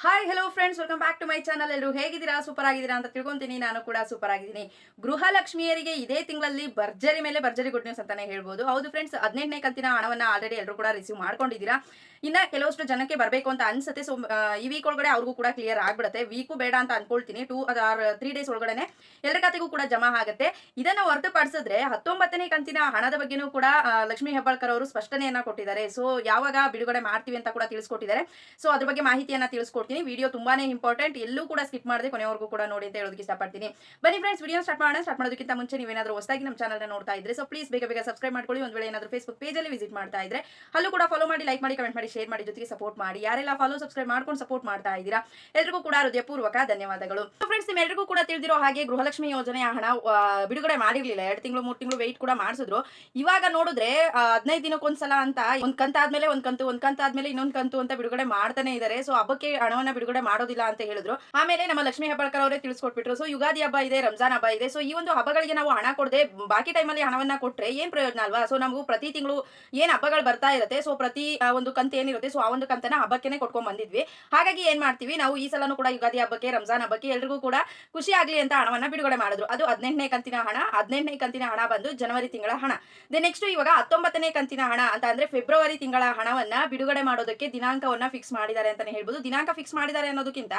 Hi hello friends welcome back to my channel ಎಲ್ಲರೂ ಹೇಗಿದ್ದೀರಾ? Super ಆಗಿದ್ದೀರಾ ಅಂತ ತಿಳ್ಕೊಂತೀನಿ. ನಾನು ಕೂಡ ಸೂಪರ್ ಆಗಿದ್ದೀನಿ. ಗೃಹಲಕ್ಷ್ಮಿಯರಿಗೆ ಇದೇ ತಿಂಗಳಲ್ಲಿ ಭರ್ಜರಿ ಮೇಲೆ ಭರ್ಜರಿ ಗುಡ್ ನ್ಯೂಸ್ ಅಂತಾನೆ ಹೇಳ್ಬೋದು. ಹೌದು ಫ್ರೆಂಡ್ಸ್ ಹದಿನೆಂಟನೇ ಕಂತಿನ ಹಣವನ್ನ ಆಲ್ರೆಡಿ ಎಲ್ಲರೂ ಕೂಡ ರಿಸೀವ್ ಮಾಡ್ಕೊಂಡಿದ್ದೀರಾ? ಇನ್ನ ಕೆಲವಷ್ಟು ಜನಕ್ಕೆ ಬರಬೇಕು ಅಂತ ಅನ್ಸುತ್ತೆ. ಸೊ ಈ ವೀಕ್ ಒಳಗಡೆ ಅವ್ರಿಗೂ ಕೂಡ ಕ್ಲಿಯರ್ ಆಗ್ಬಿಡುತ್ತೆ. ವೀಕು ಬೇಡ ಅಂತ ಅನ್ಕೊಳ್ತೀನಿ. ಟೂ ಆರ್ ತ್ರೀ ಡೇಸ್ ಒಳಗಡೆ ಎಲ್ಲರ ಖಾತೆಗೂ ಕೂಡ ಜಮಾ ಆಗುತ್ತೆ. ಇದನ್ನ ಹೊರತುಪಡಿಸಿದ್ರೆ ಹತ್ತೊಂಬತ್ತನೇ ಕಂತಿನ ಹಣದ ಬಗ್ಗೆನೂ ಕೂಡ ಲಕ್ಷ್ಮಿ ಹೆಬ್ಬಾಳ್ಕರ್ ಅವರು ಸ್ಪಷ್ಟನೆಯನ್ನ ಕೊಟ್ಟಿದ್ದಾರೆ. ಸೊ ಯಾವಾಗ ಬಿಡುಗಡೆ ಮಾಡ್ತೀವಿ ಅಂತ ಕೂಡ ತಿಳಿಸ್ಕೊಟ್ಟಿದ್ದಾರೆ. ಸೊ ಅದ್ರ ಬಗ್ಗೆ ಮಾಹಿತಿಯನ್ನ ತಿಳಿಸ್ಕೊಡ್ತೀನಿ ವಿಡಿಯೋ ತುಂಬಾನೇ ಇಂಪಾರ್ಟೆಂಟ್ ಎಲ್ಲೂ ಕೂಡ ಸ್ಕಿಪ್ ಮಾಡದೆ ಕೊನೆವರೆಗೂ ಕೂಡ ನೋಡಿ ಅಂತ ಹೇಳೋದಕ್ಕೆ ಇಷ್ಟಪಡ್ತೀನಿ. ಬನ್ನಿ ಫ್ರೆಂಡ್ಸ್ ವಿಡಿಯೋ ಸ್ಟಾರ್ಟ್ ಮಾಡೋಣ. ಸ್ಟಾರ್ಟ್ ಮಾಡೋದಕ್ಕಿಂತ ಮುಂಚೆ ನೀವೇನಾದ್ರೂ ಹೊಸದಾಗಿ ನಮ್ಮ ಚಾನಲ್ ನೋಡ್ತಾ ಇದ್ರೆ ಸೊ ಪ್ಲೀಸ್ ಬೇಗ ಬೇಗ ಸಬ್ಸ್ಕ್ರೈಬ್ ಮಾಡ್ಕೊಳ್ಳಿ. ಒಂದು ವೇಳೆ ಏನಾದರೂ ಫೇಸ್ಬುಕ್ ಪೇಜಲ್ಲಿ ವಿಸಿಟ್ ಮಾಡ್ತಾ ಇದ್ರೆ, ಅಲ್ಲೂ ಕೂಡ ಫಾಲೋ ಮಾಡಿ ಲೈಕ್ ಮಾಡಿ ಕಮೆಂಟ್ ಮಾಡಿ ಶೇರ್ ಮಾಡಿ ಜೊತೆಗೆ ಸಪೋರ್ಟ್ ಮಾಡಿ. ಯಾರೆಲ್ಲ ಫಾಲೋ ಸಬ್ಸ್ಕ್ರೈಬ್ ಮಾಡ್ಕೊಂಡು ಸಪೋರ್ಟ್ ಮಾಡ್ತಾ ಇದ್ದೀರಾ, ಎಲ್ರಿಗೂ ಕೂಡ ಹೃದಯಪೂರ್ವಕ ಧನ್ಯವಾದಗಳು. ಫ್ರೆಂಡ್ಸ್ ನಿಮ್ಮೆಲ್ಲರಿಗೂ ಕೂಡ ತಿಳಿದಿರೋ ಹಾಗೆ ಗೃಹಲಕ್ಷ್ಮಿ ಯೋಜನೆ ಹಣ ಬಿಡುಗಡೆ ಮಾಡಿರ್ಲಿಲ್ಲ. ಎರಡು ತಿಂಗಳು, ಮೂರು ತಿಂಗಳು ವೆಯ್ಟ್ ಕೂಡ ಮಾಡಿಸಿದ್ರು. ಇವಾಗ ನೋಡಿದ್ರೆ ಹದಿನೈದು ದಿನಕ್ಕೊಂದ್ಸಲ ಅಂತ ಒಂದ್ ಕಂತ ಆದ್ಮೇಲೆ ಒಂದ್ ಕಂತು, ಒಂದ್ ಕಂತ ಇನ್ನೊಂದು ಇನ್ನೊಂದ್ ಕಂತು ಅಂತ ಬಿಡುಗಡೆ ಮಾಡ್ತಾನೆ ಇದ್ದಾರೆ ಸೊ ಹಬ್ಬಕ್ಕೆ ಹಣವನ್ನ ಬಿಡುಗಡೆ ಮಾಡೋದಿಲ್ಲ ಅಂತ ಹೇಳಿದ್ರು. ಆಮೇಲೆ ನಮ್ಮ ಲಕ್ಷ್ಮೀ ಹೆಬ್ಬಾಳ್ಕರ್ ಅವರೇ ತಿಳಿಸ್ಕೊಟ್ಬಿಟ್ರು. ಸೊ ಯುಗಾದಿ ಹಬ್ಬ ಇದೆ, ರಂಜಾನ್ ಹಬ್ಬ ಇದೆ. ಸೊ ಈ ಒಂದು ಹಬ್ಬಗಳಿಗೆ ನಾವು ಹಣ ಕೊಡದೆ, ಬಾಕಿ ಟೈಮಲ್ಲಿ ಹಣವನ್ನ ಕೊಟ್ರೆ ಏನ್ ಪ್ರಯೋಜನ ಅಲ್ವಾ? ಸೊ ನಮಗೂ ಪ್ರತಿ ತಿಂಗಳು ಏನ್ ಹಬ್ಬಗಳು ಬರ್ತಾ ಇರುತ್ತೆ. ಸೊ ಪ್ರತಿ ಒಂದು ಕಂತ ಏನಿರುತ್ತೆ. ಸೊ ಆ ಒಂದು ಕಂತನ ಹಬ್ಬಕ್ಕೆ ಕೊಟ್ಕೊಂಡ್ ಬಂದಿದ್ವಿ. ಹಾಗಾಗಿ ಏನ್ ಮಾಡ್ತೀವಿ? ನಾವು ಈ ಸಲನೂ ಕೂಡ ಯುಗಾದಿ ಹಬ್ಬಕ್ಕೆ, ರಂಜಾನ್ ಹಬ್ಬಕ್ಕೆ ಎಲ್ರಿಗೂ ಕೂಡ ಖುಷಿ ಆಗ್ಲಿ ಅಂತ ಹಣವನ್ನ ಬಿಡುಗಡೆ ಮಾಡಿದ್ರು. ಅದು ಹದಿನೆಂಟನೇ ಕಂತಿನ ಹಣ. ಹದಿನೆಂಟನೇ ಕಂತಿನ ಹಣ ಬಂದು ಜನವರಿ ತಿಂಗಳ ಹಣ. ದೆ ನೆಕ್ಸ್ಟ್ ಇವಾಗ ಹತ್ತೊಂಬತ್ತನೇ ಕಂತಿನ ಹಣ ಅಂತ ಅಂದ್ರೆ ಫೆಬ್ರವರಿ ತಿಂಗಳ ಹಣವನ್ನ ಬಿಡುಗಡೆ ಮಾಡೋದಕ್ಕೆ ದಿನಾಂಕವನ್ನ ಫಿಕ್ಸ್ ಮಾಡಿದ್ದಾರೆ ಅಂತಾನೆ ಹೇಳ್ಬೋದು. ದಿನಾಂಕ ಫಿಕ್ಸ್ ಮಾಡಿದ್ದಾರೆ ಅನ್ನೋದಕ್ಕಿಂತ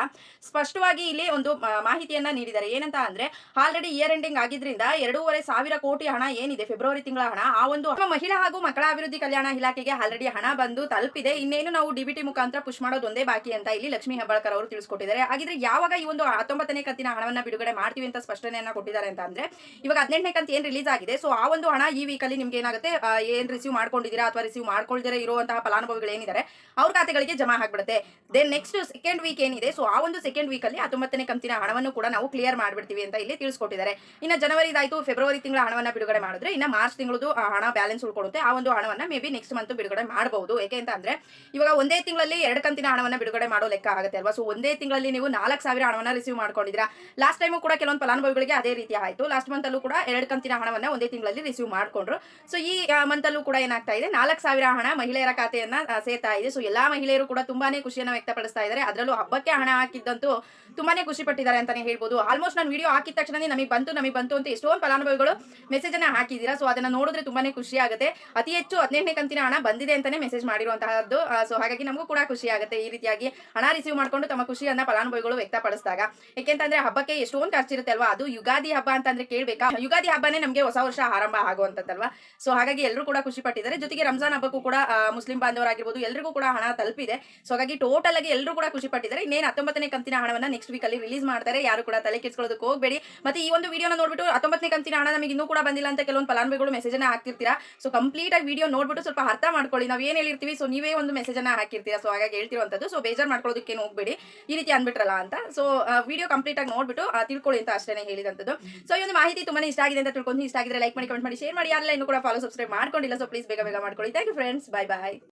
ಸ್ಪಷ್ಟವಾಗಿ ಇಲ್ಲಿ ಒಂದು ಮಾಹಿತಿಯನ್ನ ನೀಡಿದ್ದಾರೆ. ಏನಂತ ಅಂದ್ರೆ ಆಲ್ರೆಡಿ ಇಯರ್ ಎಂಡಿಂಗ್ ಆಗಿದ್ರಿಂದ ಎರಡೂವರೆ ಸಾವಿರ ಕೋಟಿ ಹಣ ಏನಿದೆ ಫೆಬ್ರವರಿ ತಿಂಗಳ ಹಣ, ಆ ಒಂದು ಮಹಿಳಾ ಹಾಗೂ ಮಕ್ಕಳ ಅಭಿವೃದ್ಧಿ ಕಲ್ಯಾಣ ಇಲಾಖೆಗೆ ಆಲ್ರೆಡಿ ಹಣ ಬಂದು ತಲುಪಿದೆ. ಇನ್ನೇನು ನಾವು ಡಿಬಿಟಿ ಮುಖಾಂತರ ಪುಷ್ ಮಾಡೋದು ಒಂದೇ ಬಾಕಿ ಅಂತ ಇಲ್ಲಿ ಲಕ್ಷ್ಮೀ ಹೆಬ್ಬಾಳ್ಕರ್ ಅವರು ತಿಳಿಸ್ಕೊಟ್ಟಿದ್ದಾರೆ. ಹಾಗಿದ್ರೆ ಯಾವಾಗ ಈ ಒಂದು ಹತ್ತೊಂಬತ್ತನೇ ಕಂತಿನ ಹಣವನ್ನ ಬಿಡುಗಡೆ ಮಾಡ್ತೀವಿ ಅಂತ ಸ್ಪಷ್ಟನೆಯನ್ನ ಕೊಟ್ಟಿದ್ದಾರೆ ಅಂತ ಅಂದ್ರೆ, ಇವಾಗ ಹದಿನೆಂಟನೇ ಕಂತು ಏನ್ ರಿಲೀಸ್ ಆಗಿದೆ ಸೊ ಆ ಒಂದು ಹಣ ಈ ವೀಕ್ ಅಲ್ಲಿ ನಿಮ್ಗೆ ಏನಾಗುತ್ತೆ ಏನ್ ರಿಸೀವ್ ಮಾಡ್ಕೊಂಡಿದ್ದೀರಾ ಅಥವಾ ರಿಸೀವ್ ಮಾಡ್ಕೊಳ್ದಿರ ಇರುವಂತಹ ಫಲಾನುಭವಿಗಳು ಏನಿದ್ದಾರೆ, ಅವ್ರ ಖಾತೆಗಳಿಗೆ ಜಮಾ ಆಗ್ಬಿಡುತ್ತೆ. ದೆನ್ ನೆಕ್ಸ್ಟ್ ಸೆಕೆಂಡ್ ವೀಕ್ ಏನಿದೆ ಸೊ ಆ ಒಂದು ಸೆಕೆಂಡ್ ವೀಕ್ ಅಲ್ಲಿ ಹತ್ತೊಂಬತ್ತನೇ ಕಂತಿನ ಹಣವನ್ನು ಕೂಡ ನಾವು ಕ್ಲಿಯರ್ ಮಾಡಿಬಿಡ್ತೀವಿ ಅಂತ ಇಲ್ಲಿ ತಿಳಿಸ್ಕೊಟ್ಟಿದ್ದಾರೆ. ಇನ್ನ ಜನವರಿ ಇದಾಯ್ತು, ಫೆಬ್ರವರಿ ತಿಂಗಳ ಹಣವನ್ನ ಬಿಡುಗಡೆ ಮಾಡಿದ್ರೆ ಇನ್ನ ಮಾರ್ಚ್ ತಿಂಗಳದು ಹಣ ಬ್ಯಾಲೆನ್ಸ್ ಉಳ್ಕೊಡುತ್ತೆ ಆ ಒಂದು ಹಣವನ್ನ ಮೇ ಬಿ ನೆಕ್ಸ್ಟ್ ಮಂತ್ ಬಿಡುಗಡೆ ಮಾಡಬಹುದು ಏಕೆ ಅಂತ ಅಂದ್ರೆ, ಇವಾಗ ಒಂದೇ ತಿಂಗಳಲ್ಲಿ ಎರಡು ಕಂತಿನ ಹಣವನ್ನ ಬಿಡುಗಡೆ ಮಾಡೋ ಲೆಕ್ಕ ಆಗುತ್ತೆ ಅಲ್ವಾ? ಸೊ ಒಂದೇ ತಿಂಗಳಲ್ಲಿ ನೀವು ನಾಲ್ಕು ಸಾವಿರ ಹಣವನ್ನ ರಿಸೀವ್ ಮಾಡ್ಕೊಂಡಿದ್ದೀರಾ. ಲಾಸ್ಟ್ ಟೈಮು ಕೂಡ ಕೆಲವೊಂದು ಫಲಾನುಭವಿಗಳಿಗೆ ಅದೇ ರೀತಿ ಆಯಿತು. ಲಾಸ್ಟ್ ಮಂತ್ ಅಲ್ಲೂ ಕೂಡ ಎರಡು ಕಂತಿನ ಹಣವನ್ನ ಒಂದೇ ತಿಂಗಳಲ್ಲಿ ರಿಸೀವ್ ಮಾಡ್ಕೊಂಡ್ರು. ಸೊ ಈ ಮಂತಲ್ಲೂ ಕೂಡ ಏನಾಗ್ತಾ ಇದೆ, ನಾಲ್ಕು ಸಾವಿರ ಹಣ ಮಹಿಳೆಯರ ಖಾತೆಯನ್ನು ಸೇರ್ತಾ ಇದೆ. ಸೊ ಎಲ್ಲಾ ಮಹಿಳೆಯರು ಕೂಡ ತುಂಬಾನೇ ಖುಷಿಯನ್ನ ವ್ಯಕ್ತಪಡಿಸ್ತಾ ಇದ್ದಾರೆ. ಅದರಲ್ಲೂ ಹಬ್ಬಕ್ಕೆ ಹಣ ಹಾಕಿದ್ದಂತೂ ತುಂಬಾನೇ ಖುಷಿ ಪಟ್ಟಿದ್ದಾರೆ ಅಂತಾನೆ ಹೇಳ್ಬೋದು. ಆಲ್ಮೋಸ್ಟ್ ನಾನು ವಿಡಿಯೋ ಹಾಕಿದ ತಕ್ಷಣ ನಮಗೆ ಬಂತು ನಮಗೆ ಬಂತು ಅಂತ ಎಷ್ಟೊಂದು ಫಲಾನುಭವಿಗಳು ಮೆಸೇಜ್ ಅನ್ನ ಹಾಕಿದ್ದೀರಾ. ಸೊ ಅದನ್ನ ನೋಡಿದ್ರೆ ತುಂಬಾನೇ ಖುಷಿ ಆಗುತ್ತೆ. ಅತಿ ಹೆಚ್ಚು ಹದಿನೆಂಟನೇ ಕಂತಿನ ಹಣ ಬಂದಿದೆ ಅಂತಾನೆ ಮೆಸೇಜ್ ಮಾಡಿರುವಂತಹದ್ದು. ಸೊ ಹಾಗಾಗಿ ನಮಗೂ ಕೂಡ ಖುಷಿ ಆಗುತ್ತೆ ಈ ರೀತಿಯಾಗಿ ಹಣ ರಿಸೀವ್ ಮಾಡ್ಕೊಂಡು ತಮ್ಮ ಖುಷಿಯನ್ನ ಫಲಾನುಭವಿಗಳು ವ್ಯಕ್ತಪಡಿಸಿದಾಗ. ಯಾಕೆಂತಂದ್ರೆ ಹಬ್ಬಕ್ಕೆ ಎಷ್ಟೊಂದು ಖರ್ಚಿರುತ್ತೆ ಅಲ್ವಾ ಅದು ಯುಗಾದಿ ಹಬ್ಬ ಅಂತಂದ್ರೆ ಕೇಳ್ಬೇಕಾ? ಯುಗಾದಿ ಹಬ್ಬನೇ ನಮಗೆ ಹೊಸ ವರ್ಷ ಆರಂಭ ಆಗುವಂತದ್ದಲ್ವಾ? ಸೊ ಹಾಗಾಗಿ ಎಲ್ಲರೂ ಕೂಡ ಖುಷಿ ಪಟ್ಟಿದ್ದಾರೆ. ಜೊತೆಗೆ ರಂಜಾನ್ ಹಬ್ಬಕ್ಕೂ ಕೂಡ ಮುಸ್ಲಿಂ ಬಾಂಧವರಾಗಿರ್ಬೋದು ಎಲ್ರಿಗೂ ಕೂಡ ಹಣ ತಲುಪಿದೆ. ಸೊ ಹಾಗಾಗಿ ಟೋಟಲ್ ಆಗಿ ಎಲ್ಲರೂ ಕೂಡ ಖುಷಿ ಪಟ್ಟಿದ್ದಾರೆ. ಇನ್ನೇನು ಹತ್ತೊಂಬತ್ತನೇ ಕಂತಿನ ಹಣವನ್ನ ನೆಕ್ಸ್ಟ್ ವೀಕ್ ಅಲ್ಲಿ ರಿಲೀಸ್ ಮಾಡ್ತಾರೆ. ಯಾರು ಕೂಡ ತಲೆ ಕೆಡ್ಸ್ಕೊಳ್ಳೋದಕ್ಕೆ ಹೋಗಬೇಡಿ. ಮತ್ತೆ ಈ ಒಂದು ವಿಡಿಯೋನ ನೋಡ್ಬಿಟ್ಟು ಹತ್ತೊಂಬತ್ತನೇ ಕಂತಿನ ಹಣ ನಮಗೆ ಇನ್ನೂ ಕೂಡ ಬಂದಿಲ್ಲ ಅಂತ ಕೆಲವೊಂದು ಫಲಾನುಭವಿಗಳು ಮೆಸೇಜ್ ಅನ್ನ ಹಾಕ್ತಿರ್ತೀರಾ? ಸೊ ಕಂಪ್ಲೀಟ್ ಆಗಿ ವಿಡಿಯೋ ನೋಡ್ಬಿಟ್ಟು ಸ್ವಲ್ಪ ಅರ್ಥ ಮಾಡ್ಕೊಳ್ಳಿ. ನಾವು ಏನು ಹೇಳಿರ್ತೀವಿ? ಸೊ ನೀವೇ ಒಂದು ಮೆಸೇಜ್ ಅನ್ನ ಹಾಕಿರ್ತೀರಾ? ಸೊ ಹಾಗಾಗಿ ಹೇಳ್ತಿರುವಂತದ್ದು ಸೊ ಬೇಜಾರ್ ಮಾಡ್ಕೊಳ್ಳೋದಕ್ಕೆ ಹೋಗ್ಬೇಡಿ. ಈ ರೀತಿ ಅನ್ಬಿಟ್ರಲ್ಲ ಅಂತ. ಸೊ ವಿಡಿಯೋ ಕಂಪ್ಲೀಟ್ ಆಗಿ ನೋಡ್ಬಿಟ್ಟು ತಿಳ್ಕೊಳ್ಳಿ ಅಂತ ಅಷ್ಟೇ ಹೇಳಿದಂತದ್ದು ಸೊ ಈ ಒಂದು ಮಾಹಿತಿ ತುಂಬಾ ಇಷ್ಟ ಆಗಿದೆ ಅಂತ ತಿಳ್ಕೊಂಡು, ಇಷ್ಟ ಆಗಿದ್ರೆ ಲೈಕ್ ಮಾಡಿ ಕಮೆಂಟ್ ಮಾಡಿ ಶೇರ್ ಮಾಡಿ. ಯಾರೆಲ್ಲ ಇನ್ನೂ ಕೂಡ ಫಾಲೋ ಸಬ್ಸ್ಕ್ರೈಬ್ ಮಾಡ್ಕೊಂಡಿಲ್ಲ ಸೊ ಪ್ಲೀಸ್ ಬೇಗ ಬೇಗ ಮಾಡ್ಕೊಳ್ಳಿ. Thank friends bye bye